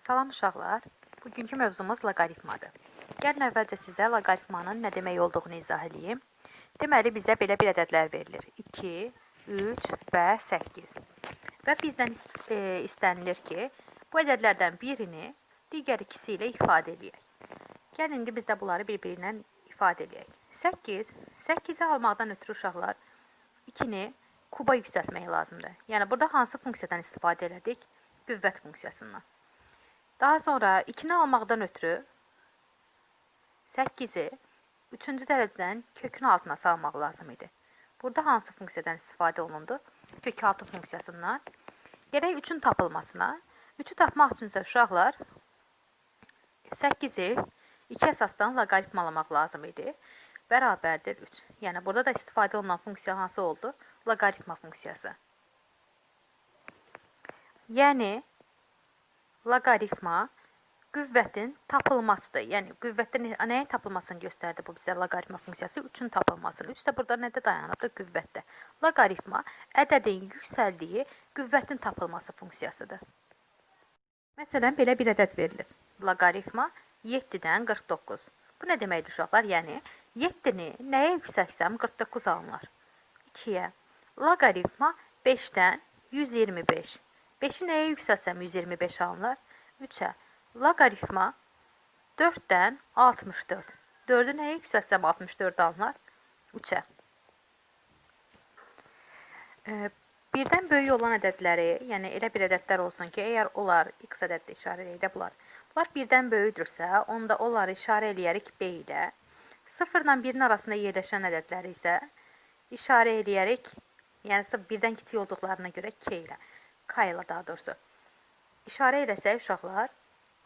Salam uşaqlar. Bugünkü mövzumuz loqaritmadır. Gəlin əvvəlcə sizə loqaritmanın nə demək olduğunu izah edeyim. Deməli bizə belə bir ədədlər verilir. 2, 3 və 8. Və bizdən e, istənilir ki, bu ədədlərdən birini digər ikisi ilə ifadə eləyək. Gəlin indi biz də bunları bir-birindən ifadə eləyək. 8, 8-i almaqdan ötürü uşaqlar 2-ni kuba yüksəltmək lazımdır. Yəni burada hansı funksiyadan istifadə elədik? Qüvvət funksiyasından. Daha sonra 2-ni almaqdan ötürü 8-i 3-cü dərəcədən kökün altına salmaq lazım idi. Burada hansı funksiyadan istifadə olundu? Kök altı funksiyasından. Gərək 3-ün tapılmasına, 3-ü tapmaq üçün isə uşaqlar 8-i 2 əsasdan loqaritmalamaq lazım idi. Bərabərdir 3. Yəni burada da istifadə olunan funksiya hansı oldu? Loqaritma funksiyası. Yəni loqaritma qüvvətin tapılmasıdır. Yəni qüvvətdə nə- nəyin tapılmasını göstərdi bu bizə loqaritma funksiyası? 3-ün tapılmasını. 3 də burada nədə dayanıbdır? Qüvvətdə. Loqaritma ədədin yüksəldiyi qüvvətin tapılması funksiyasıdır. Məsələn, belə bir ədəd verilir. Loqaritma 7-dən 49. Bu nə deməkdir uşaqlar? Yəni 7-ni nəyə yüksəltsəm 49 alınır. 2-yə. Loqaritma 5-dən 125. 5-i nəyə yüksəltsəm 125 alınır? 3-ə. Loqaritma 4-dən 64. 4-ü nəyə yüksəltsəm 64 alınır? 3-ə. Ee, Birdən böyük olan ədədləri, yəni elə bir ədədlər olsun ki, əgər onlar x ədəddə işarə eləyək də bunlar. Bunlar birdən böyükdürsə, onda onları işarə eləyərik b ilə. 0 ilə 1-in arasında yerləşən ədədləri isə işarə eləyərik, yəni sıf- birdən kiçik olduqlarına görə k ilə, k ilə daha doğrusu. İşarə eləsək uşaqlar,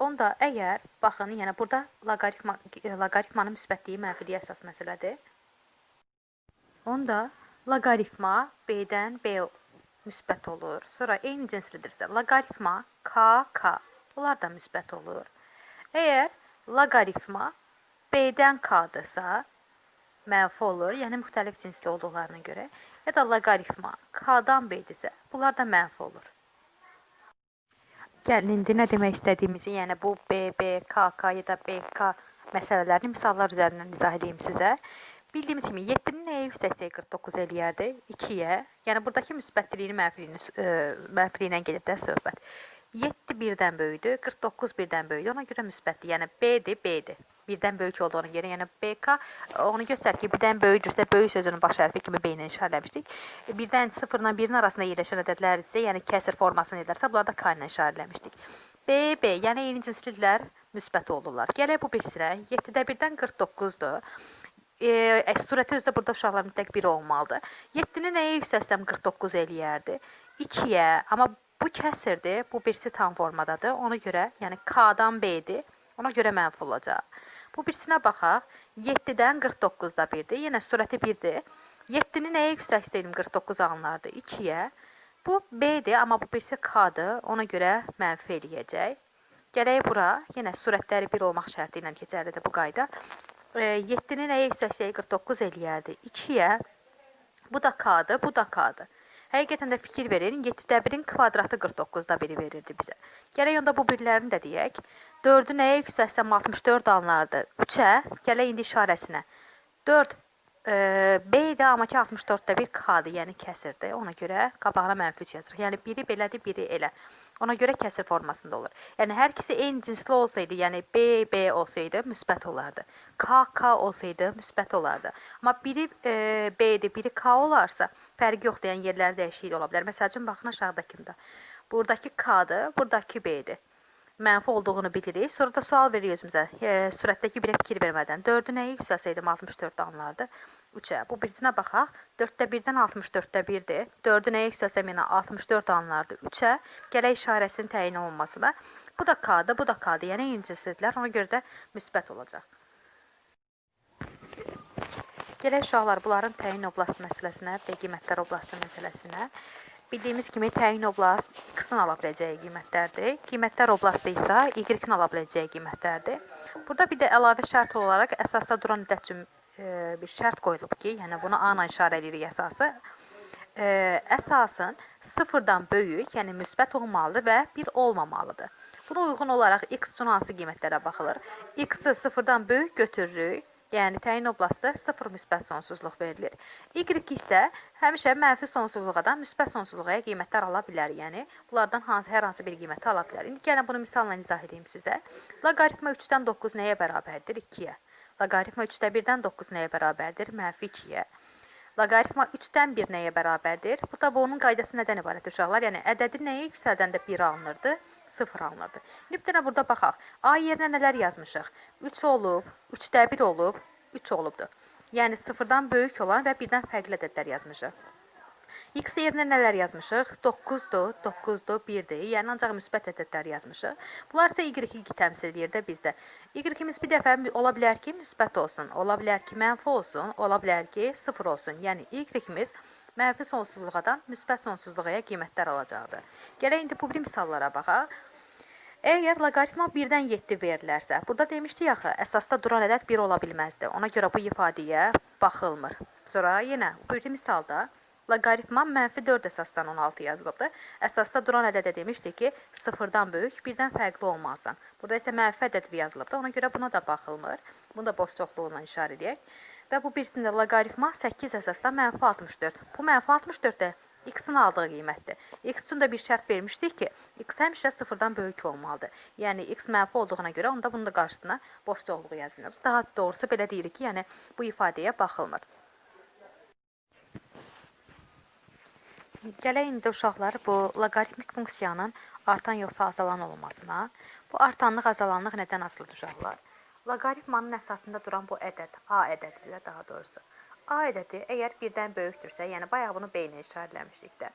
onda əgər baxın, yəni burada loqaritma loqaritmanın müsbətliyi mənfiliyə əsas məsələdir. Onda loqaritma b-dən b müsbət olur. Sonra eyni cinslidirsə loqaritma k k bunlar da müsbət olur. Əgər loqaritma b-dən k-dırsa mənfi olur, yəni müxtəlif cinsli olduqlarına görə, ya da loqaritma k-dan b-dirsə, bunlar da mənfi olur. Gəlin indi nə demək istədiyimizi, yəni bu B, B, K, K ya da BK məsələlərini misallar üzərindən izah edeyim sizə. Bildiyimiz kimi 7-ni nəyə yüksəksək 49 eləyərdi? 2-yə. Yəni buradakı müsbətliyini mənfiliyini e, mənfili ilə gedir də söhbət. 7 birdən böyükdür, 49 birdən böyükdür. Ona görə müsbətdir. Yəni B-dir, B-dir. Birdən böyük olduğuna görə, yəni BK onu göstərir ki, birdən böyükdürsə, böyük sözünün baş hərfi kimi B ilə işarələmişdik. E, Birdən 0 ilə 1-in arasında yerləşən ədədlərdirsə, yəni kəsr formasını edərsə, bunları da K ilə işarələmişdik. B, B, yəni eyni cinslidirlər, müsbət olurlar. Gələk bu birisinə. 7-də 1-dən 49-dur. E, surəti özdə burada uşaqlar mütləq 1 olmalıdır. 7-ni nəyə yüksəlsəm 49 eləyərdi? 2-yə, amma bu kəsrdir, bu birisi tam formadadır. Ona görə, yəni K-dan B-dir. Ona görə mənfi olacaq. Bu birisinə baxaq. 7-dən 49 da 1-dir. Yenə surəti 1-dir. 7-ni nəyə yüksəlsəydim 49 alınardı? 2-yə. Bu B-dir, amma bu birisi K-dır. Ona görə mənfi eləyəcək. Gələk bura. Yenə surətləri 1 olmaq şərti ilə keçərlidir bu qayda. E, 7-ni nəyə yüksəlsək 49 eləyərdi? 2-yə. Bu da K-dır, bu da K-dır. Həqiqətən də fikir verin, 7-də 1-in kvadratı 49-da 1-i verirdi bizə. Gərək onda bu birlərini də deyək. 4-ü nəyə yüksəlsəm 64 alınardı? 3-ə, gələk indi işarəsinə. 4 e, B-də amma ki 64-də 1 K-dır, yəni kəsirdir. Ona görə qabağına mənfi 3 yazırıq. Yəni biri belədir, biri elə. Ona görə kəsir formasında olur. Yəni hər ikisi eyni cinsli olsaydı, yəni B, B olsaydı müsbət olardı. K, K olsaydı müsbət olardı. Amma biri e, B-dir, biri K olarsa fərqi yoxdur, yəni yerləri dəyişiklik ola bilər. Məsəl üçün baxın aşağıdakında. Buradakı K-dır, buradakı B-dir. Mənfi olduğunu bilirik. Sonra da sual verir özümüzə. E, surətdəki birə fikir vermədən 4-ü nəyə yüksəlsəydim 64 alınardı? 3-ə. Bu birisinə baxaq. 4-də 1-dən 64-də 1-dir. 4-ü nəyə yüksəlsəm yenə 64 alınardı. 3-ə. Gələk işarəsinin təyin olunmasına. Bu da K-dır, bu da K-dır. Yəni cinslidirlər. Ona görə də müsbət olacaq. Gələk uşaqlar bunların təyin oblast məsələsinə, də qiymətlər oblastı məsələsinə. Bildiyimiz kimi təyin oblast x-in ala biləcəyi qiymətlərdir. Qiymətlər oblastı isə y-in ala biləcəyi qiymətlərdir. Burada bir də əlavə şərt olaraq əsasda duran müddət üçün e, bir şərt qoyulub ki, yəni bunu A ilə işarə edirik əsası. E, əsasın sıfırdan böyük, yəni müsbət olmalıdır və 1 olmamalıdır. Buna uyğun olaraq x üçün hansı qiymətlərə baxılır? X-i sıfırdan böyük götürürük. Yəni təyin oblasında 0 müsbət sonsuzluq verilir. Y isə həmişə mənfi sonsuzluqdan müsbət sonsuzluğa qiymətlər ala bilər. Yəni bunlardan hansı hər hansı bir qiyməti ala bilər. İndi gəlin bunu misalla izah edeyim sizə. Loqaritma 3-dən 9 nəyə bərabərdir? 2-yə. Loqaritma 3-də 1-dən 9 nəyə bərabərdir? Mənfi 2-yə. Loqaritma 3-dən 1 nəyə bərabərdir? Bu da bunun qaydası nədən ibarət uşaqlar? Yəni ədədi nəyə yüksəldəndə 1 alınırdı? 0 alınırdı. İndi bir dənə burada baxaq. A yerinə nələr yazmışıq? 3 olub, 3-də 1 olub, 3 olubdu. Yəni 0-dan böyük olan və 1-dən fərqli ədədlər yazmışıq. X yerinə nələr yazmışıq? 9-dur, 9-dur, 1-dir. Yəni ancaq müsbət ədədlər yazmışıq. Bunlar isə Y-i təmsil edir də bizdə. Y-imiz bir dəfə ola bilər ki, müsbət olsun, ola bilər ki, mənfi olsun, ola bilər ki, 0 olsun. Yəni Y-imiz mənfi sonsuzluqdan müsbət sonsuzluğa qiymətlər alacaqdır. Gələk indi bu bir misallara baxaq. Əgər loqaritma 1-dən 7 verilərsə, burada demişdik axı, əsasda duran ədəd 1 ola bilməzdi. Ona görə bu ifadəyə baxılmır. Sonra yenə bu bir misalda Loqaritma mənfi 4 əsasdan 16 yazılıbdır. Əsasda duran ədədə demişdik ki, 0-dan böyük, 1-dən fərqli olmazsan. Burada isə mənfi ədəd yazılıbdır. Ona görə buna da baxılmır. Bunu da boş çoxluğuna işarə edək. Və bu birisində loqaritma 8 əsasdan mənfi 64. Bu mənfi 64 də x-in aldığı qiymətdir. x üçün də bir şərt vermişdik ki, x həmişə 0-dan böyük olmalıdır. Yəni x mənfi olduğuna görə onda bunun da qarşısına boş çoxluğu yazılır. Daha doğrusu belə deyirik ki, yəni bu ifadəyə baxılmır. Gələk indi uşaqlar bu loqaritmik funksiyanın artan yoxsa azalan olmasına. Bu artanlıq, azalanlıq nədən asılıdır uşaqlar? Loqaritmanın əsasında duran bu ədəd, A ədədi də daha doğrusu. A ədədi əgər birdən böyükdürsə, yəni bayaq bunu B ilə işarələmişdik də.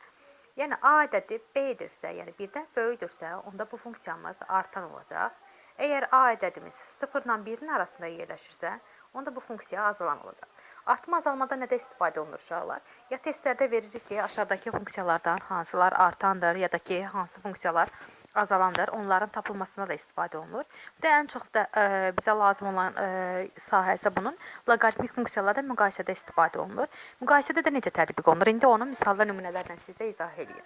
Yəni A ədədi B-dirsə, yəni birdən böyükdürsə, onda bu funksiyamız artan olacaq. Əgər A ədədimiz 0 ilə 1-in arasında yerləşirsə, onda bu funksiya azalan olacaq. Artma azalmada nədə istifadə olunur uşaqlar? Ya testlərdə veririk ki, aşağıdakı funksiyalardan hansılar artandır, ya da ki, hansı funksiyalar azalandır, onların tapılmasına da istifadə olunur. Bir də ən çox da ə, e, bizə lazım olan ə, e, sahə isə bunun loqaritmik funksiyalarda müqayisədə istifadə olunur. Müqayisədə də necə tətbiq olunur? İndi onu misallı nümunələrlə sizə izah edeyim.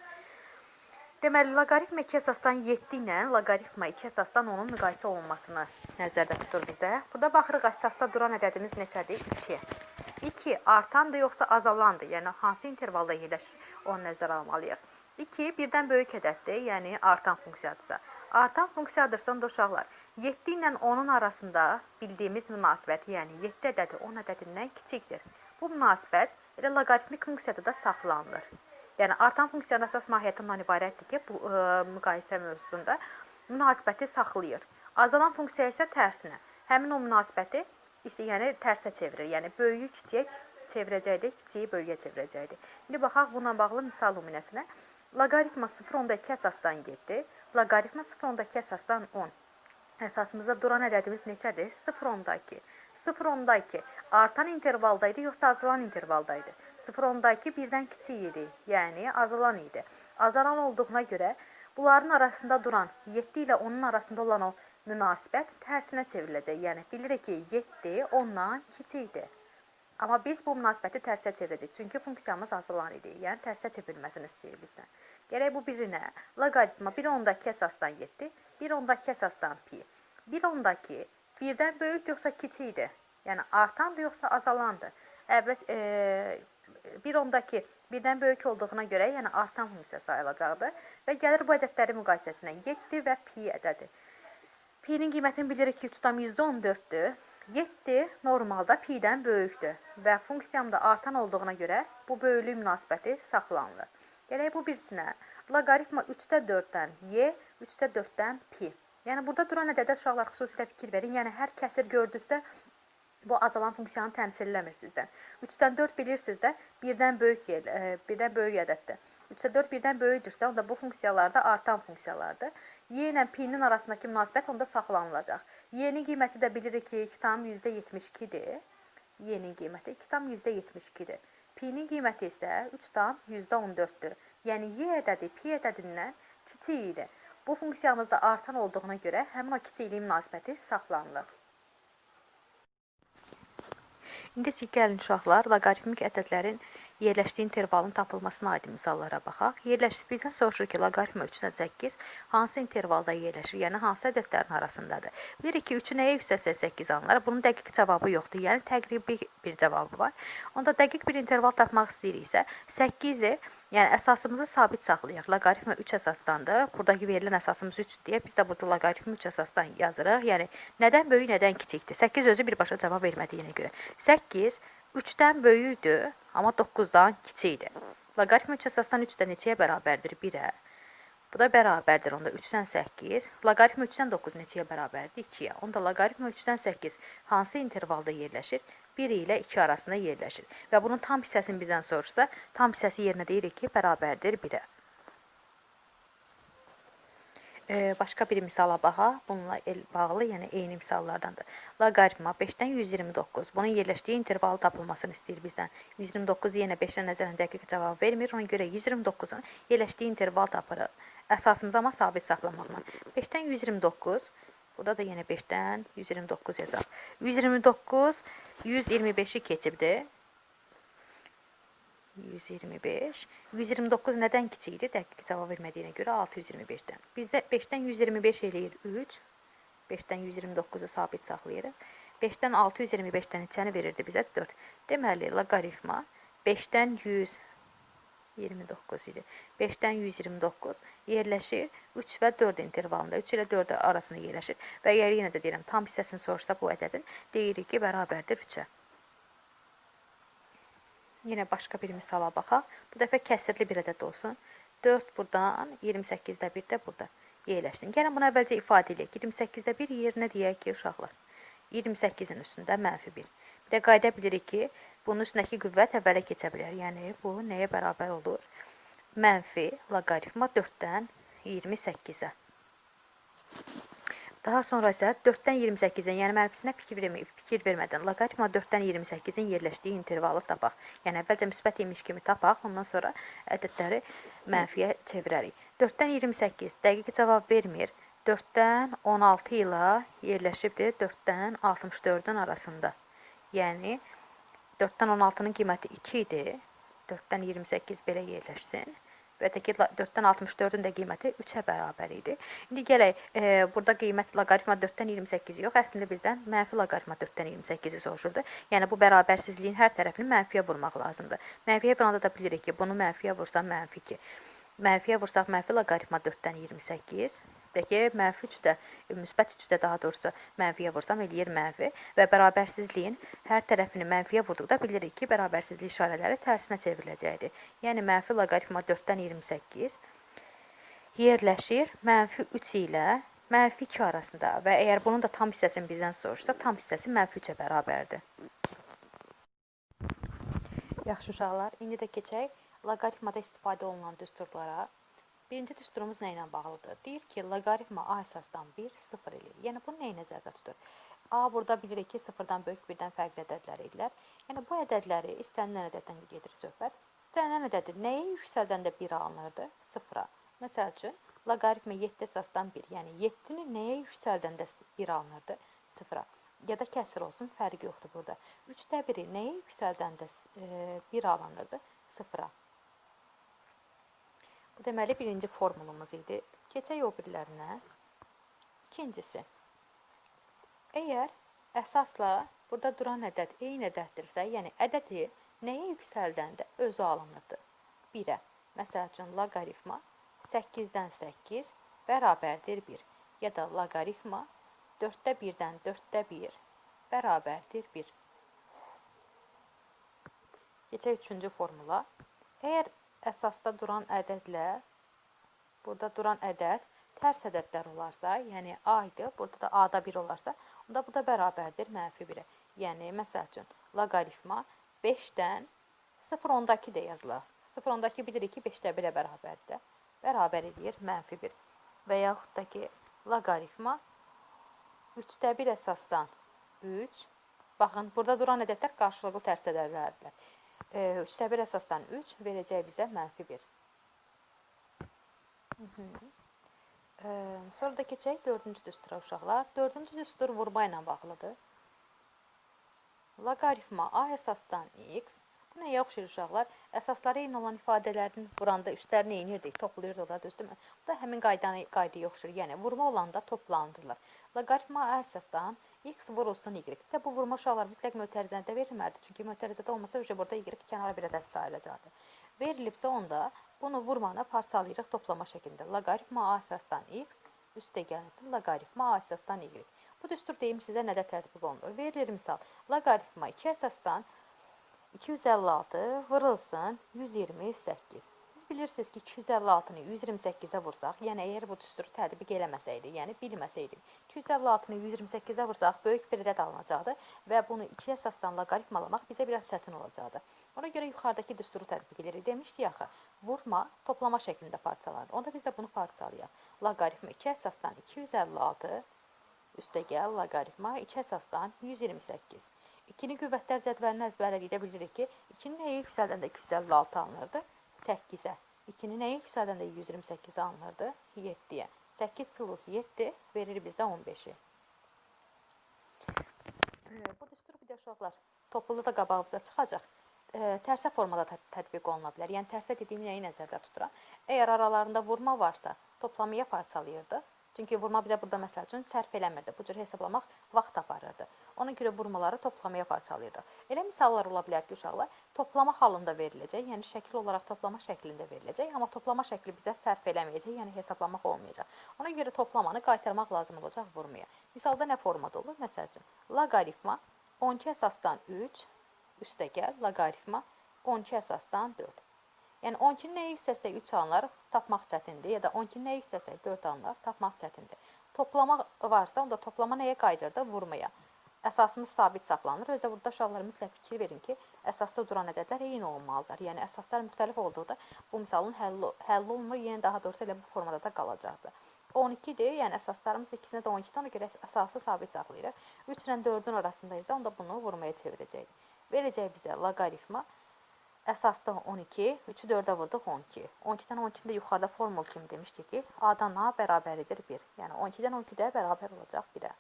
Deməli, loqaritma 2 əsasdan 7 ilə loqaritma 2 əsasdan onun müqayisə olunmasını nəzərdə tutur bizə. Burada baxırıq əsasda duran ədədimiz neçədir? 2. 2 artandır yoxsa azalandır? Yəni hansı intervalda yerləşir? Onu nəzərə almalıyıq. 2 birdən böyük ədəddir, yəni artan funksiyadırsa. Artan funksiyadırsa onda uşaqlar 7 ilə 10-un arasında bildiyimiz münasibət, yəni 7 ədədi 10 ədədindən kiçikdir. Bu münasibət elə loqaritmik funksiyada da saxlanılır. Yəni artan funksiyanın əsas mahiyyəti ondan ibarətdir ki, bu ə, e, müqayisə mövzusunda münasibəti saxlayır. Azalan funksiya isə tərsinə. Həmin o münasibəti işte, yəni tərsə çevirir. Yəni böyüyü kiçiyə çevirəcəkdir, kiçiyi böyüyə çevirəcəkdir. İndi baxaq bununla bağlı misal nümunəsinə. Loqaritma 0.2 əsasdan 7, loqaritma 0.2 əsasdan 10. Əsasımızda duran ədədimiz neçədir? 0.2. 0.2 artan intervaldaydı yoxsa azalan intervaldaydı? 0.2 birdən kiçik idi, yəni azalan idi. Azalan olduğuna görə bunların arasında duran 7 ilə 10-un arasında olan o münasibət tərsinə çevriləcək. Yəni bilirik ki, 7 10-dan kiçikdir. Amma biz bu münasibəti tərsə çevirəcəyik. Çünki funksiyamız azalan idi. Yəni tərsə çevrilməsini istəyir bizdən. Gərək bu birinə loqaritma 1.2 əsasdan 7, 1.2 əsasdan pi. 1.2 birdən böyük yoxsa kiçikdir? Yəni artandır yoxsa azalandır? Əlbət e, bir ondakı birdən böyük olduğuna görə, yəni artan funksiya sayılacaqdır və gəlir bu ədədlərin müqayisəsinə 7 və pi ədədi. Pi-nin qiymətini bilirik ki, 3,14-dür. 7 normalda pi-dən böyükdür və funksiyamda artan olduğuna görə bu böyüklük münasibəti saxlanılır. Gələk bu birisinə. Loqaritma 3-də 4-dən y, 3-də 4-dən pi. Yəni burada duran ədədə uşaqlar xüsusilə fikir verin. Yəni hər kəsir gördünüzsə bu azalan funksiyanı təmsil eləmir sizdən. 3-dən 4 bilirsiniz də, birdən böyük yer, e, böyük ədəddir. 3-də 4 birdən böyükdürsə, onda bu funksiyalarda artan funksiyalardır. Y ilə P-nin arasındakı münasibət onda saxlanılacaq. Y-nin qiyməti də bilirik ki, 2,72-dir. Y-nin qiyməti 2,72-dir. P-nin qiyməti isə 3,14-dür. Yəni Y ədədi P ədədindən kiçik idi. Bu funksiyamızda artan olduğuna görə həmin o kiçiklik münasibəti saxlanılır. İndi gəlin uşaqlar, loqaritmik ədədlərin yerləşdiyi intervalın tapılmasına aid misallara baxaq. Yerləş bizdən soruşur ki, loqaritma 3-dən 8 hansı intervalda yerləşir? Yəni hansı ədədlərin arasındadır? Bilirik ki, 3-ü nəyə yüksəlsə 8 alınır. Bunun dəqiq cavabı yoxdur. Yəni təqribi bir cavabı var. Onda dəqiq bir interval tapmaq istəyiriksə, 8-i Yəni əsasımızı sabit saxlayaq. Loqaritma 3 əsasdandır. Buradakı verilən əsasımız 3 deyə biz də burada loqaritma 3 əsasdan yazırıq. Yəni nədən böyük, nədən kiçikdir? 8 özü birbaşa cavab vermədiyinə görə. 8 3-dən böyükdür, amma 9-dan kiçikdir. Loqaritma 3 əsasdan 3 də neçəyə bərabərdir? 1-ə. Bu da bərabərdir onda 3-dən 8. Loqaritma 3-dən 9 neçəyə bərabərdir? 2-yə. Onda loqaritma 3-dən 8 hansı intervalda yerləşir? 1 ilə 2 arasında yerləşir. Və bunun tam hissəsini bizdən soruşsa, tam hissəsi yerinə deyirik ki, bərabərdir 1-ə. Ee, başqa bir misala baxaq. Bununla bağlı, yəni eyni misallardandır. Loqaritma 5-dən 129. Bunun yerləşdiyi intervalı tapılmasını istəyir bizdən. 129 yenə 5-dən nəzərən dəqiq cavab vermir. Ona görə 129-un yerləşdiyi interval tapırıq. Əsasımızı amma sabit saxlamaqla. 5-dən 129 Burada da yenə 5-dən 129 yazaq. 129 125-i keçibdir. 125. 129 nədən kiçikdir? Dəqiq cavab vermədiyinə görə 625-dən. Bizdə 5-dən 125 eləyir 3. 5-dən 129-u sabit saxlayırıq. 5-dən 625-dən neçəni verirdi bizə? 4. Deməli, loqaritma 5-dən 129 idi. 5-dən 129 yerləşir 3 və 4 intervalında. 3 ilə 4 arasında yerləşir. Və əgər yenə də deyirəm, tam hissəsini soruşsa bu ədədin, deyirik ki, bərabərdir 3-ə. Yine başqa bir misala baxaq. Bu dəfə kəsirli bir ədəd olsun. 4 buradan, 28-də 1 də burada yerləşsin. Gəlin bunu əvvəlcə ifadə edək. 28-də 1 yerinə deyək ki, uşaqlar. 28-in üstündə mənfi 1. Bir də qayda bilirik ki, bunun üstündəki qüvvət əvvələ keçə bilər. Yəni, bu nəyə bərabər olur? Mənfi loqaritma 4-dən 28-ə. Daha sonra isə 4-dən 28-in, yəni mənfisinə fikir, vermə, fikir vermədən loqaritma 4-dən 28-in yerləşdiyi intervalı tapaq. Yəni əvvəlcə müsbət imiş kimi tapaq, ondan sonra ədədləri mənfiyə çevirərik. 4-dən 28 dəqiq cavab vermir. 4-dən 16 ilə yerləşibdir 4-dən 64-ün arasında. Yəni 4-dən 16-nın qiyməti 2 idi. 4-dən 28 belə yerləşsin və də ki 4-dən 64-ün də qiyməti 3-ə bərabər idi. İndi gələk, e, burada qiymət loqaritma 4-dən 28 yox, əslində bizdən mənfi loqaritma 4-dən 28-i soruşurdu. Yəni bu bərabərsizliyin hər tərəfini mənfiyə vurmaq lazımdır. Mənfiyə vuranda da bilirik ki, bunu mənfiyə vursam mənfi 2. Mənfiyə vursaq mənfi loqaritma 4-dən 28 ki, mənfi 3 də, müsbət 3 də daha doğrusu mənfiyə vursam eləyir mənfi və bərabərsizliyin hər tərəfini mənfiyə vurduqda bilirik ki, bərabərsizlik işarələri tərsinə çevriləcəkdir. Yəni mənfi loqaritma 4-dən 28 yerləşir mənfi 3 ilə mənfi 2 arasında və əgər bunun da tam hissəsini bizdən soruşsa, tam hissəsi mənfi 3-ə bərabərdir. Yaxşı uşaqlar, indi də keçək loqaritmada istifadə olunan düsturlara. Birinci düsturumuz nə ilə bağlıdır? Deyir ki, loqaritma A əsasdan 1 0 eləyir. Yəni bunu nəyi nəzərdə tutur? A burada bilirik ki, 0-dan böyük birdən fərqli ədədlər edirlər. Yəni bu ədədləri istənilən ədəddən gedir söhbət. İstənilən ədədi nəyə yüksəldəndə 1 alınırdı? 0-a. Məsəl üçün, loqaritma 7 əsasdan 1, yəni 7-ni nəyə yüksəldəndə 1 alınırdı? 0-a. Ya da kəsir olsun, fərqi yoxdur burada. 3-də 1-i nəyə yüksəldəndə 1 alınırdı? 0-a. Bu deməli birinci formulumuz idi. Keçək o birilərinə. İkincisi. Əgər əsasla burada duran ədəd eyni ədəddirsə, yəni ədədi nəyə yüksəldəndə özü alınırdı? 1-ə. Məsəl üçün loqaritma 8-dən 8 bərabərdir 1. Ya da loqaritma 4-də 1-dən 4-də 1 bərabərdir 1. Keçək üçüncü formula. Əgər əsasda duran ədədlə burada duran ədəd tərs ədədlər olarsa, yəni A idi, burada da A-da 1 olarsa, onda bu da bərabərdir mənfi 1-ə. Yəni, məsəl üçün, loqaritma 5-dən 0-10-dakı da yazılır. 0-10-dakı bilirik ki, 5-də 1-ə bərabərdir. Bərabər edir mənfi 1. Və yaxud da ki, loqaritma 3-də 1 əsasdan 3. Baxın, burada duran ədədlər qarşılıqlı tərs ədədlərdir. 3-də 1 əsasdan 3 verəcək bizə mənfi 1. Sonra da keçək dördüncü düstura uşaqlar. Dördüncü düstur vurma ilə bağlıdır. Loqaritma A əsasdan x Bu nəyə oxşayır uşaqlar? Əsasları eyni olan ifadələrin vuranda üstlərini eynirdik, toplayırdılar, düzdürmü? Bu da həmin qaydanı qaydaya oxşayır. Yəni vurma olanda toplanırlar. Loqaritma əsasdan x vurulsun y. Və bu vurma uşaqlar mütləq mötərizədə verilməlidir. Çünki mötərizədə olmasa öcə burada y kənara bir ədəd sayılacaqdır. Verilibsə onda bunu vurmanı parçalayırıq toplama şəklində. Loqaritma A əsasdan x üstə gəlsin loqaritma A əsasdan y. Bu düstur deyim sizə nədə tətbiq olunur? Verilir misal. Loqaritma 2 əsasdan 256 vurulsun 128. Siz bilirsiniz ki 256-nı 128-ə vursaq, yəni əgər bu düsturu tətbiq eləməsəydi, yəni bilməsəydik, 256-nı 128-ə vursaq böyük bir ədəd alınacaqdı və bunu 2 əsasdan loqaritmalamaq bizə biraz çətin olacaqdı. Ona görə yuxarıdakı düsturu tətbiq edirik. Demişdik axı, vurma toplama şəklində parçalanır. Onda biz də bunu parçalayaq. Loqaritma 2 əsasdan 256 üstə gəl loqaritma 2 əsasdan 128. İkili qüvvətlər cədvəlini əzbərlədikdə bilirik ki, 2-nin nəyi yüksəldəndə 256 alınırdı? 8-ə. 2-nin nəyi yüksəldəndə 128 alınırdı? 7-yə. 8 plus 7 verir bizə 15-i. Bu düstur bir də uşaqlar toplu da qabağımıza çıxacaq. E, tərsə formada tət tətbiq oluna bilər. Yəni tərsə dediyim nəyi nəzərdə tuturam? Əgər aralarında vurma varsa, toplamaya parçalayırdıq. Çünki vurma bizə burada məsəl üçün sərf eləmirdi. Bu cür hesablamaq vaxt aparırdı. Ona görə vurmaları toplamaya parçalayırdıq. Elə misallar ola bilər ki, uşaqlar toplama halında veriləcək, yəni şəkil olaraq toplama şəklində veriləcək, amma toplama şəkli bizə sərf eləməyəcək, yəni hesablamaq olmayacaq. Ona görə toplamanı qaytarmaq lazım olacaq vurmaya. Misalda nə formada olur? Məsəl üçün, loqaritma 12 əsasdan 3 üstə gəl loqaritma 12 əsasdan 4. Yəni 12-nin nəyi yüksəlsək 3 alınır, tapmaq çətindir ya da 12-nin nəyi yüksəlsək 4 alınır, tapmaq çətindir. Toplama varsa, onda toplama nəyə qayıdır da vurmaya. Əsasımız sabit saxlanır. Özə burada uşaqlara mütləq fikir verin ki, əsasda duran ədədlər eyni olmalıdır. Yəni əsaslar müxtəlif olduqda bu misalın həlli, həlli olunmur, yəni daha doğrusu elə bu formada da qalacaqdır. 12-dir, yəni əsaslarımız ikisinə də 12-dən, ona görə əsası sabit saxlayırıq. 3 ilə 4-ün arasındayız, onda bunu vurmaya çevirəcəyik. Verəcək bizə loqaritma Əsasda 12, 3-ü 4-ə vurduq 12. 12-dən 12-ni də yuxarıda formul kimi demişdik ki, A-dan A bərabəridir 1. Yəni 12-dən 12 də bərabər olacaq 1-ə.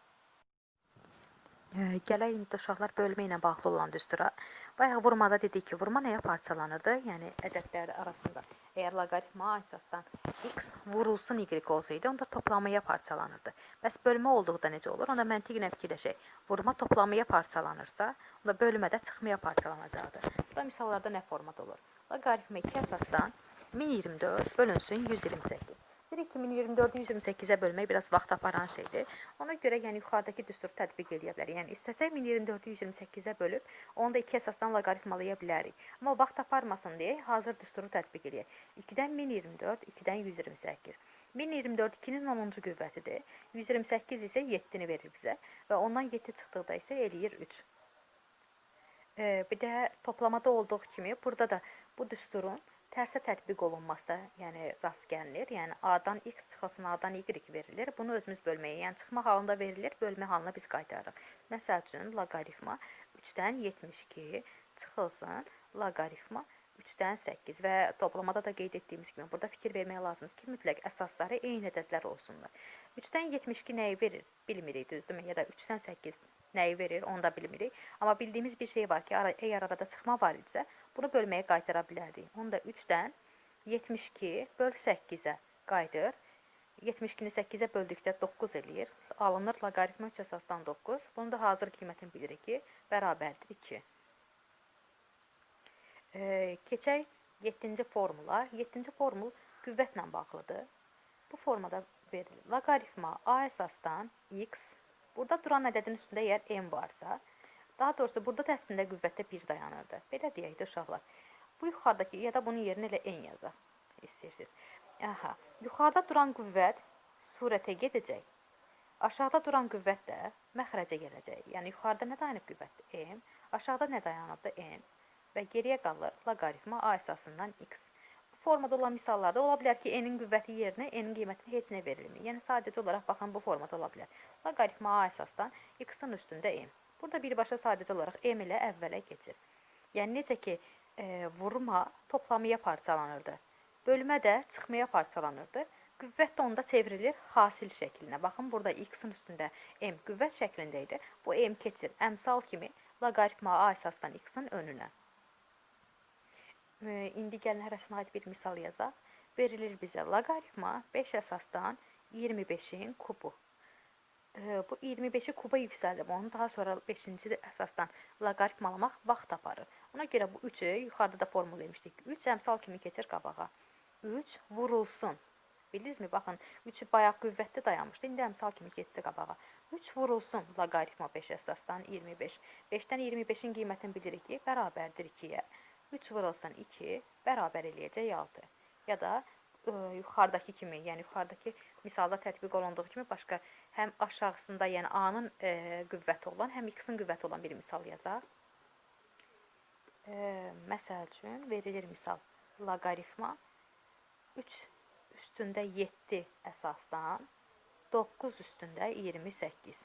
Gələk indi uşaqlar bölmə ilə bağlı olan düstura. Bayaq vurmada dedik ki, vurma nəyə parçalanırdı? Yəni ədədlər arasında. Əgər loqaritma əsasdan x vurulsun y olsaydı, onda toplamaya parçalanırdı. Bəs bölmə olduqda necə olur? Onda məntiqlə fikirləşək. Vurma toplamaya parçalanırsa, onda bölmədə çıxmaya parçalanacaqdır. Bu da misallarda nə formada olur? Loqaritma 2 əsasdan 1024 bölünsün 128. Dedik ki, 1024-ü 128-ə bölmək biraz vaxt aparan şeydir. Ona görə yəni yuxarıdakı düsturu tətbiq edə bilər. Yəni istəsək 1024-ü 128-ə bölüb, onu da 2 əsasdan loqaritmalaya bilərik. Amma vaxt aparmasın deyə hazır düsturu tətbiq edək. 2-dən 1024, 2-dən 128. 1024 2-nin 10-cu qüvvətidir. 128 isə 7-ni verir bizə və ondan 7 çıxdıqda isə eləyir 3. E, bir də toplamada olduğu kimi burada da bu düsturun tərsə tətbiq olunması, yəni rast gəlinir. Yəni A-dan x çıxılsın, A-dan y verilir. Bunu özümüz bölməyə, yəni çıxma halında verilir, bölmə halına biz qaytarırıq. Məsəl üçün loqaritma 3-dən 72 çıxılsın, loqaritma 3-dən 8 və toplamada da qeyd etdiyimiz kimi burada fikir vermək lazımdır ki, mütləq əsasları eyni ədədlər olsunlar. 3-dən 72 nəyi verir? Bilmirik, düzdürmü? Ya da 3-dən 8 nəyi verir? Onu da bilmirik. Amma bildiyimiz bir şey var ki, əgər arada çıxma var idisə, bunu bölməyə qaytara bilərdik. Onu da 3-dən 72 böl 8-ə qayıdır. 72-ni 8-ə böldükdə 9 eləyir. Alınır loqaritma 3 əsasdan 9. Bunu da hazır qiymətini bilirik ki, bərabərdir 2. E, keçək 7-ci formula. 7-ci formul qüvvətlə bağlıdır. Bu formada verilir. Loqaritma A əsasdan x Burada duran ədədin üstündə əgər m varsa, daha doğrusu burada da əslində qüvvətdə 1 dayanırdı. Belə deyək də uşaqlar. Bu yuxarıdakı ya da bunun yerinə elə n yazaq. İstəyirsiniz. Aha, yuxarıda duran qüvvət surətə gedəcək. Aşağıda duran qüvvət də məxrəcə gələcək. Yəni yuxarıda nə dayanıb qüvvət? m, aşağıda nə dayanıb da n və geriyə qalır loqaritma a əsasından x formada olan misallarda ola bilər ki, n-in qüvvəti yerinə n-in qiymətini heç nə verilmir. Yəni sadəcə olaraq baxın bu formada ola bilər. Loqaritma a əsasdan x-in üstündə m. Burada birbaşa sadəcə olaraq m ilə əvvələ keçir. Yəni necə ki, e, vurma toplamaya parçalanırdı. Bölmə də çıxmaya parçalanırdı. Qüvvət də onda çevrilir hasil şəklinə. Baxın, burada x-in üstündə m qüvvət şəklində idi. Bu m keçir əmsal kimi loqaritma a əsasdan x-in önünə. İndi gəlin hərəsinə aid bir misal yazaq. Verilir bizə loqaritma 5 əsasdan 25-in kubu. Bu 25-i kuba yüksəldib, onu daha sonra 5-ci əsasdan loqaritmalamaq vaxt aparır. Ona görə bu 3-ü yuxarıda da formul vermişdik. 3 əmsal kimi keçir qabağa. 3 vurulsun. Bildinizmi? Baxın, 3 bayaq qüvvətdə dayanmışdı. İndi əmsal kimi getsə qabağa. 3 vurulsun loqaritma 5 əsasdan 25. 5-dən 25-in qiymətini bilirik ki, bərabərdir 2-yə. 3 vurulsun 2 bərabər eləyəcək 6. Ya da ə, yuxarıdakı kimi, yəni yuxarıdakı misalda tətbiq olunduğu kimi başqa həm aşağısında, yəni A-nın ə, qüvvəti olan, həm X-in qüvvəti olan bir misal yazaq. Ə, məsəl üçün verilir misal loqaritma 3 üstündə 7 əsasdan 9 üstündə 28.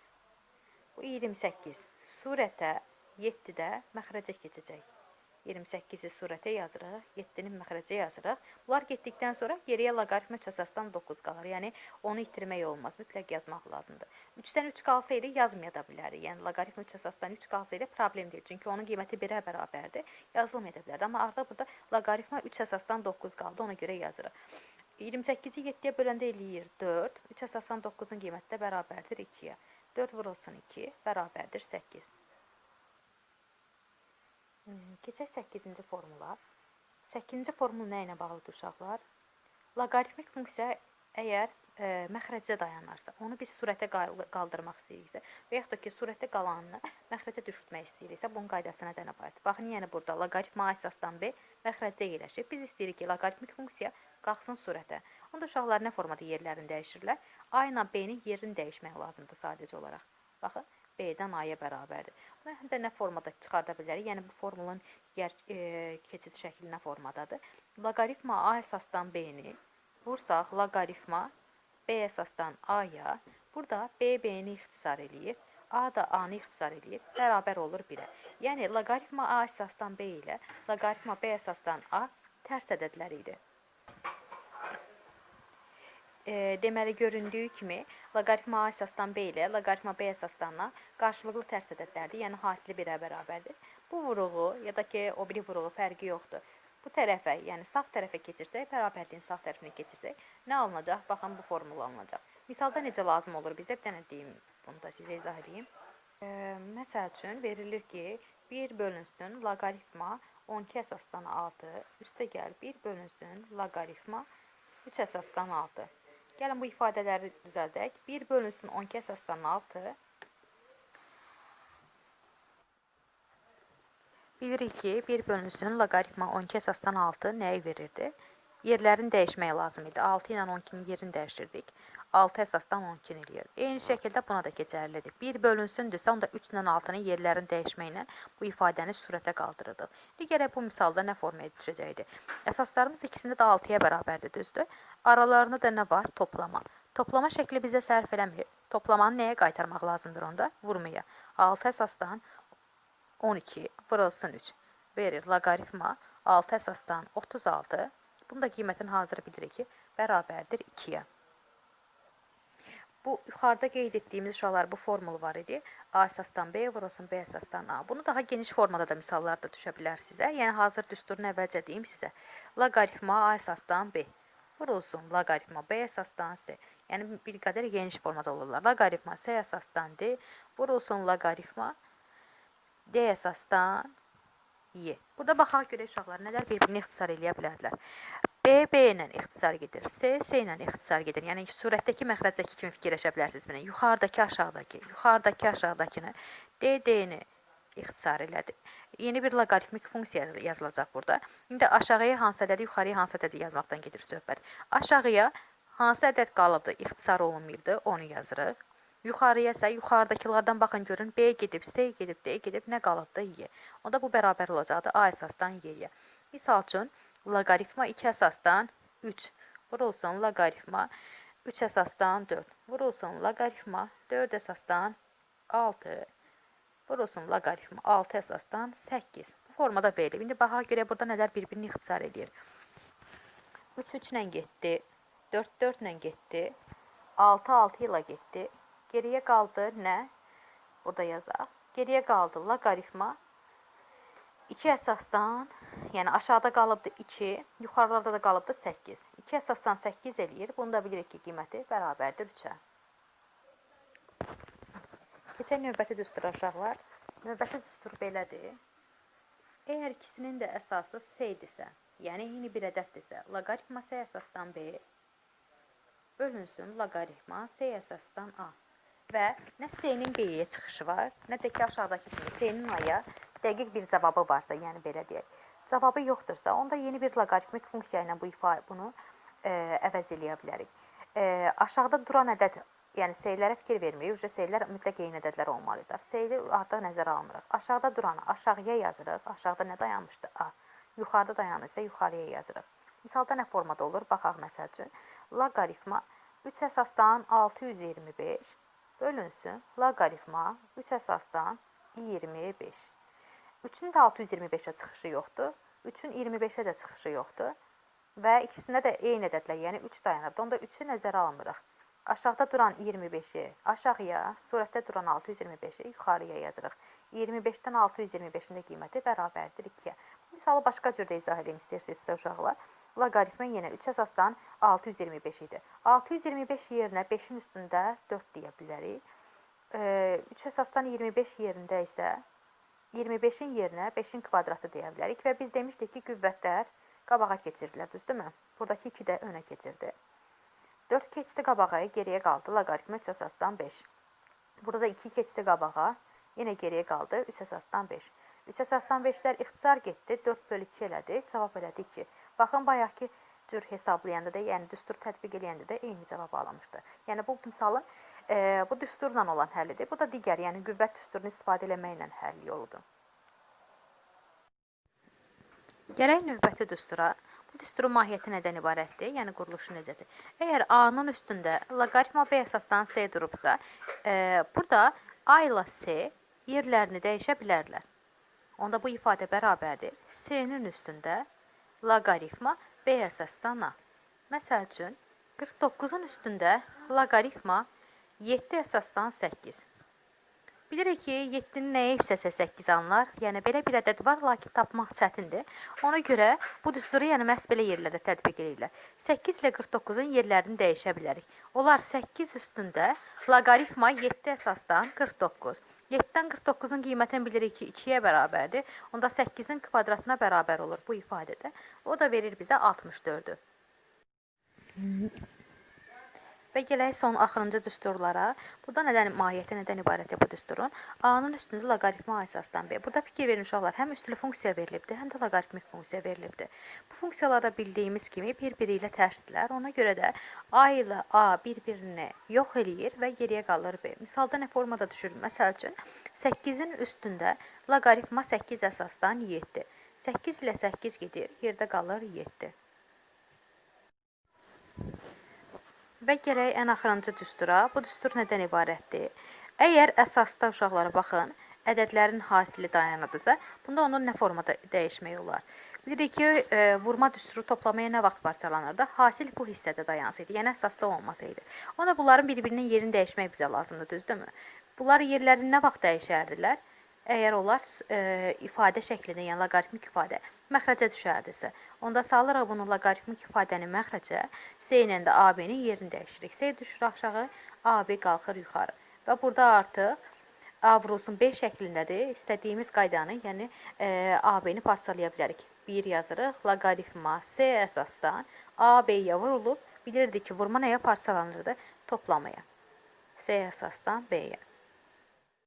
Bu 28 surətə 7-də məxrəcə keçəcək. 28-i surətə yazırıq, 7-ni məxrəcə yazırıq. Bunlar getdikdən sonra geriyə loqaritma 3 əsasdan 9 qalır. Yəni onu itirmək olmaz, mütləq yazmaq lazımdır. 3-dən 3 qalsaydı yazmaya da bilərik. Yəni loqaritma 3 əsasdan 3 qalsaydı problem deyil. Çünki onun qiyməti 1-ə bərabərdir. Yazılmaya da bilərdi. Amma artıq burada loqaritma 3 əsasdan 9 qaldı. Ona görə yazırıq. 28-i 7-yə böləndə eləyir 4. 3 əsasdan 9-un qiyməti də bərabərdir 2-yə. 4 vurulsun 2 bərabərdir 8. Keçək 8-ci formula. 8-ci formul nə ilə bağlıdır uşaqlar? Loqaritmik funksiya əgər e, məxrəcdə dayanarsa, onu biz surətə qal- qaldırmaq istəyiriksə və yaxud da ki, surətdə qalanını məxrəcə düşürtmək istəyiriksə, bunun qaydası nədən ibarətdir? Baxın, yəni burada loqaritma A əsasdan B məxrəcdə yerləşir. Biz istəyirik ki, loqaritmik funksiya qalxsın surətə. Onda uşaqlar nə formada yerlərini dəyişirlər? A ilə B-nin yerini dəyişmək lazımdır sadəcə olaraq. Baxın, B-dən A-ya bərabərdir. Bunu həm də nə formada çıxarda bilərik? Yəni bu formulun yer e, keçid şəkli nə formadadır? Loqaritma A əsasdan B-ni vursaq loqaritma B əsasdan A-ya, burada B B-ni ixtisar eləyir, A da A-nı ixtisar eləyir, bərabər olur 1-ə. Yəni loqaritma A əsasdan B ilə loqaritma B əsasdan A tərs ədədlər idi. E, deməli göründüyü kimi loqaritma A əsasdan B ilə loqaritma B əsasdan A qarşılıqlı tərs ədədlərdir, yəni hasili 1-ə bərabərdir. Bu vuruğu ya da ki o biri vuruğu fərqi yoxdur. Bu tərəfə, yəni sağ tərəfə keçirsək, bərabərliyin sağ tərəfinə keçirsək, nə alınacaq? Baxın bu formula alınacaq. Misalda necə lazım olur bizə? Bir dənə deyim, bunu da sizə izah edeyim. E, məsəl üçün verilir ki, 1 bölünsün loqaritma 12 əsasdan 6 üstə gəl 1 bölünsün loqaritma 3 əsasdan 6. Gəlin bu ifadələri düzəldək. 1 bölünsün 12 əsasdan 6 Bilirik ki, 1 bölünsün loqaritma 12 əsasdan 6 nəyi verirdi? Yerlərini dəyişmək lazım idi. 6 ilə 12-nin yerini dəyişdirdik. 6 əsasdan 12 eləyir. Eyni şəkildə buna da keçərlidir. 1 bölünsündürsə, onda 3 ilə 6-nın yerlərini dəyişməklə bu ifadəni surətə qaldırırdıq. İndi gərək bu misalda nə formaya düşəcəkdi? Əsaslarımız ikisində də 6-ya bərabərdir, düzdür? Aralarında da nə var? Toplama. Toplama şəkli bizə sərf eləmir. Toplamanı nəyə qaytarmaq lazımdır onda? Vurmaya. 6 əsasdan 12 vurulsun 3 verir loqaritma 6 əsasdan 36. Bunun da qiymətini hazır bilirik ki, bərabərdir 2-yə. Bu yuxarıda qeyd etdiyimiz uşaqlar bu formul var idi. A əsasdan B vurulsun B əsasdan A. Bunu daha geniş formada da misallar da düşə bilər sizə. Yəni hazır düsturunu əvvəlcə deyim sizə. Loqaritma A əsasdan B vurulsun loqaritma B əsasdan C. Yəni bir qədər geniş formada olurlar. Loqaritma C əsasdan D vurulsun loqaritma D əsasdan Y. Burada baxaq görək uşaqlar nələr bir-birini ixtisar eləyə bilərdilər. B ilə ixtisar gedir, C C ilə ixtisar gedir. Yəni surətdəki məxrəcdəki kimi fikirləşə bilərsiniz bunu. Yuxarıdakı aşağıdakı, yuxarıdakı aşağıdakını D D-ni ixtisar elədi. Yeni bir loqaritmik funksiya yaz- yazılacaq burada. İndi aşağıya hansı ədədi, yuxarıya hansı ədədi yazmaqdan gedir söhbət. Aşağıya hansı ədəd qalıbdı, ixtisar olunmayıbdı, onu yazırıq. Yuxarıya isə yuxarıdakılardan baxın görün B gedib, C gedib, D gedib, nə qalıbdı? Y. Onda bu bərabər olacaqdı A əsasdan Y-yə. Misal üçün loqaritma 2 əsasdan 3 vurulsun loqaritma 3 əsasdan 4 vurulsun loqaritma 4 əsasdan 6 vurulsun loqaritma 6 əsasdan 8. Bu formada verilib. İndi baxaq görək burada nələr bir-birini ixtisar edir. 3 3 ilə getdi. 4 4 ilə getdi. 6 6 ilə getdi. Geriyə qaldı nə? Burada yazaq. Geriyə qaldı loqaritma 2 əsasdan, yəni aşağıda qalıbdı 2, yuxarılarda da qalıbdı 8. 2 əsasdan 8 eləyir. Bunu da bilirik ki, qiyməti bərabərdir 3-ə. Keçək növbəti düstura uşaqlar. Növbəti düstur belədir. Əgər ikisinin də əsası S-dirsə, yəni eyni bir ədəddirsə, loqaritma S əsasdan B bölünsün loqaritma S əsasdan A. Və nə S-nin B-yə çıxışı var, nə də ki aşağıdakı kimi S-nin A-ya dəqiq bir cavabı varsa, yəni belə deyək. Cavabı yoxdursa, onda yeni bir loqaritmik funksiya ilə bu ifa bunu e, əvəz eləyə bilərik. E, aşağıda duran ədəd, yəni S-lərə fikir vermirik. Ücə S-lər mütləq eyni ədədlər olmalıdır. S-ləri artıq nəzərə almırıq. Aşağıda duranı aşağıya yazırıq. Aşağıda nə dayanmışdı? A. Yuxarıda dayanırsa yuxarıya yazırıq. Misalda nə formada olur? Baxaq məsəl üçün. Loqaritma 3 əsasdan 625 bölünsün loqaritma 3 əsasdan 25. 3-ün də 625-ə çıxışı yoxdur. 3-ün 25-ə də çıxışı yoxdur. Və ikisində də eyni ədədlər, yəni 3 dayanırdı. Onda 3-ü nəzərə almırıq. Aşağıda duran 25-i aşağıya, surətdə duran 625-i yuxarıya yazırıq. 25-dən 625-in də qiyməti bərabərdir 2-yə. Misalı başqa cür də izah edeyim istəyirsinizsə uşaqlar. Loqaritma yenə 3 əsasdan 625 idi. 625 yerinə 5-in üstündə 4 deyə bilərik. 3 əsasdan 25 yerində isə 25-in yerinə 5-in kvadratı deyə bilərik və biz demişdik ki, qüvvətlər qabağa keçirdilər, düzdürmü? Buradakı 2 də önə keçirdi. 4 keçdi qabağa, geriyə qaldı loqaritma 3 əsasdan 5. Burada da 2 keçdi qabağa, yenə geriyə qaldı 3 əsasdan 5. 3 əsasdan 5-lər ixtisar getdi, 4 bölü 2 elədi, cavab elədi 2. Baxın, bayaqki cür hesablayanda da, yəni düstur tətbiq eləyəndə də eyni cavab alınmışdı. Yəni bu misalın e, bu düsturla olan həllidir. Bu da digər, yəni qüvvət düsturunu istifadə etməklə həll yoludur. Gələk növbəti düstura. Bu düsturun mahiyyəti nədən ibarətdir? Yəni quruluşu necədir? Əgər A-nın üstündə loqaritma B əsasdan S durubsa, e, burada A ilə S yerlərini dəyişə bilərlər. Onda bu ifadə bərabərdir. S-nin üstündə loqaritma B əsasdan A. Məsəl üçün, 49-un üstündə loqaritma 7 əsasdan 8. Bilirik ki, 7-nin nəyə hissəsə 8 alınır. Yəni belə bir ədəd var, lakin tapmaq çətindir. Ona görə bu düsturu yəni məhz belə yerlərdə tətbiq edirlər. 8 ilə 49-un yerlərini dəyişə bilərik. Onlar 8 üstündə loqaritma 7 əsasdan 49. 7-dən 49-un qiymətini bilirik ki, 2-yə bərabərdir. Onda 8-in kvadratına bərabər olur bu ifadədə. O da verir bizə 64-ü. Və gələk son axırıncı düsturlara. Burada nədən mahiyyəti nədən ibarətdir bu düsturun? A-nın üstündə loqaritma əsasdan B. Burada fikir verin uşaqlar, həm üstülü funksiya verilibdi, həm də loqaritmik funksiya verilibdi. Bu funksiyalarda bildiyimiz kimi bir-biri ilə tərsdirlər. Ona görə də A ilə A bir-birini yox eləyir və geriyə qalır B. Misalda nə formada düşür? Məsəl üçün 8-in üstündə loqaritma 8 əsasdan 7. 8 ilə 8 gedir, yerdə qalır 7. Və gələk ən axırıncı düstura. Bu düstur nədən ibarətdir? Əgər əsasda uşaqlara baxın, ədədlərin hasili dayanıbdırsa, bunda onun nə formada dəyişmək olar? Bilirik ki, e, vurma düsturu toplamaya nə vaxt parçalanırdı? Hasil bu hissədə dayansaydı, yəni əsasda olmasaydı. Ona bunların bir-birinin yerini dəyişmək bizə lazımdır, düzdürmü? Bunlar yerlərini nə vaxt dəyişərdilər? Əgər onlar e, ifadə şəklində, yəni loqaritmik ifadə məxrəcə düşərdisə, onda salırıq bunu loqaritmik ifadənin məxrəcə, S ilə də AB-nin yerini dəyişirik. S düşür aşağı, AB qalxır yuxarı. Və burada artıq A vurulsun B şəklindədir. İstədiyimiz qaydanı, yəni e, AB-ni parçalaya bilərik. 1 yazırıq, loqaritma S əsasdan AB-yə vurulub, bilirdik ki, vurma nəyə parçalanırdı? Toplamaya. S əsasdan B-yə.